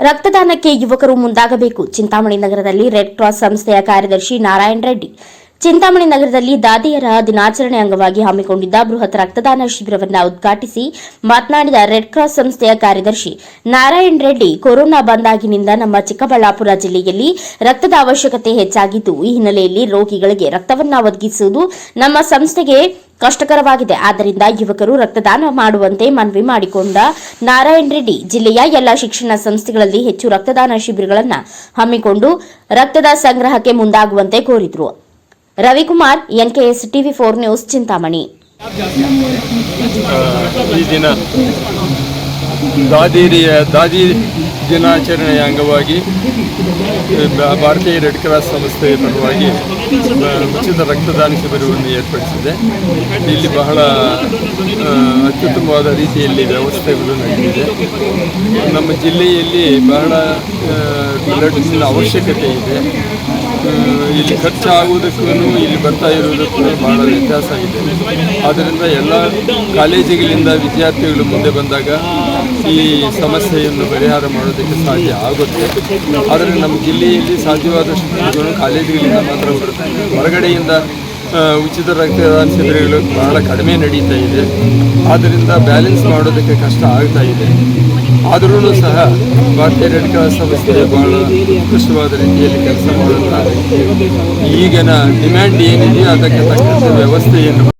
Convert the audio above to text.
ರಕ್ತದಾನಕ್ಕೆ ಯುವಕರು ಮುಂದಾಗಬೇಕು. ಚಿಂತಾಮಣಿ ನಗರದಲ್ಲಿ ರೆಡ್ ಕ್ರಾಸ್ ಸಂಸ್ಥೆಯ ಕಾರ್ಯದರ್ಶಿ ನಾರಾಯಣ ರೆಡ್ಡಿ ಚಿಂತಾಮಣಿ ನಗರದಲ್ಲಿ ದಾದಿಯರ ದಿನಾಚರಣೆ ಅಂಗವಾಗಿ ಹಮ್ಮಿಕೊಂಡಿದ್ದ ಬೃಹತ್ ರಕ್ತದಾನ ಶಿಬಿರವನ್ನು ಉದ್ಘಾಟಿಸಿ ಮಾತನಾಡಿದ ರೆಡ್ ಕ್ರಾಸ್ ಸಂಸ್ಥೆಯ ಕಾರ್ಯದರ್ಶಿ ನಾರಾಯಣ್ ರೆಡ್ಡಿ, ಕೊರೋನಾ ಬಂದಾಗಿನಿಂದ ನಮ್ಮ ಚಿಕ್ಕಬಳ್ಳಾಪುರ ಜಿಲ್ಲೆಯಲ್ಲಿ ರಕ್ತದ ಅವಶ್ಯಕತೆ ಹೆಚ್ಚಾಗಿದ್ದು, ಈ ಹಿನ್ನೆಲೆಯಲ್ಲಿ ರೋಗಿಗಳಿಗೆ ರಕ್ತವನ್ನ ಒದಗಿಸುವುದು ನಮ್ಮ ಸಂಸ್ಥೆಗೆ ಕಷ್ಟಕರವಾಗಿದೆ. ಆದ್ದರಿಂದ ಯುವಕರು ರಕ್ತದಾನ ಮಾಡುವಂತೆ ಮನವಿ ಮಾಡಿಕೊಂಡ ನಾರಾಯಣ ರೆಡ್ಡಿ, ಜಿಲ್ಲೆಯ ಎಲ್ಲ ಶಿಕ್ಷಣ ಸಂಸ್ಥೆಗಳಲ್ಲಿ ಹೆಚ್ಚು ರಕ್ತದಾನ ಶಿಬಿರಗಳನ್ನು ಹಮ್ಮಿಕೊಂಡು ರಕ್ತದ ಸಂಗ್ರಹಕ್ಕೆ ಮುಂದಾಗುವಂತೆ ಕೋರಿದರು. Ravikumar, NKS TV four news, Chintamani. ಈ ದಿನ ದಾದಿರಿಯ, ದಾದಿ ದಿನಾಚರಣೆಯ ಅಂಗವಾಗಿ ಭಾರತೀಯ ರೆಡ್ ಕ್ರಾಸ್ ಸಂಸ್ಥೆಯ ಪರವಾಗಿ ಉಚಿತ ರಕ್ತದಾನ ಶಿಬಿರವನ್ನು ಏರ್ಪಡಿಸಿದೆ. ಇಲ್ಲಿ ಬಹಳ ಅತ್ಯುತ್ತಮವಾದ ರೀತಿಯಲ್ಲಿ ವ್ಯವಸ್ಥೆಗಳು ನಡೆದಿದೆ. ನಮ್ಮ ಜಿಲ್ಲೆಯಲ್ಲಿ ಬಹಳ ಬ್ಲಡ್ನ ಅವಶ್ಯಕತೆ ಇದೆ. ಇಲ್ಲಿ ಖರ್ಚಾಗುವುದಕ್ಕೂ ಇಲ್ಲಿ ಬರ್ತಾ ಇರುವುದಕ್ಕೂ ಬಹಳ ವ್ಯತ್ಯಾಸ ಇದೆ. ಆದ್ದರಿಂದ ಎಲ್ಲ ಕಾಲೇಜುಗಳಿಂದ ವಿದ್ಯಾರ್ಥಿಗಳು ಮುಂದೆ ಬಂದಾಗ ಈ ಸಮಸ್ಯೆಯನ್ನು ಪರಿಹಾರ ಮಾಡೋದಕ್ಕೆ ಸಾಧ್ಯ ಆಗುತ್ತೆ. ಆದರೆ ನಮ್ಮ ಜಿಲ್ಲೆಯಲ್ಲಿ ಸಾಧ್ಯವಾದಷ್ಟು ಕಾಲೇಜುಗಳಿಂದ ಮಾತ್ರ ಹೊರಗಡೆಯಿಂದ ಉಚಿತ ರಕ್ತದಾನ ಶಿಬಿರಗಳು ಬಹಳ ಕಡಿಮೆ ನಡೀತಾ ಇದೆ. ಆದ್ದರಿಂದ ಬ್ಯಾಲೆನ್ಸ್ ಮಾಡೋದಕ್ಕೆ ಕಷ್ಟ ಆಗ್ತಾ ಇದೆ. ಆದರೂ ಸಹ ಭಾರತೀಯ ರೆಡ್ ಕ್ರಾಸ್ ಸಂಸ್ಥೆ ಬಹಳ ಕಷ್ಟವಾದ ರೀತಿಯಲ್ಲಿ ಕೆಲಸ ಮಾಡುತ್ತಾರೆ. ಈಗಿನ ಡಿಮ್ಯಾಂಡ್ ಏನಿದೆಯೋ ಅದಕ್ಕೆ ತಕ್ಕಂತೆ ವ್ಯವಸ್ಥೆಯನ್ನು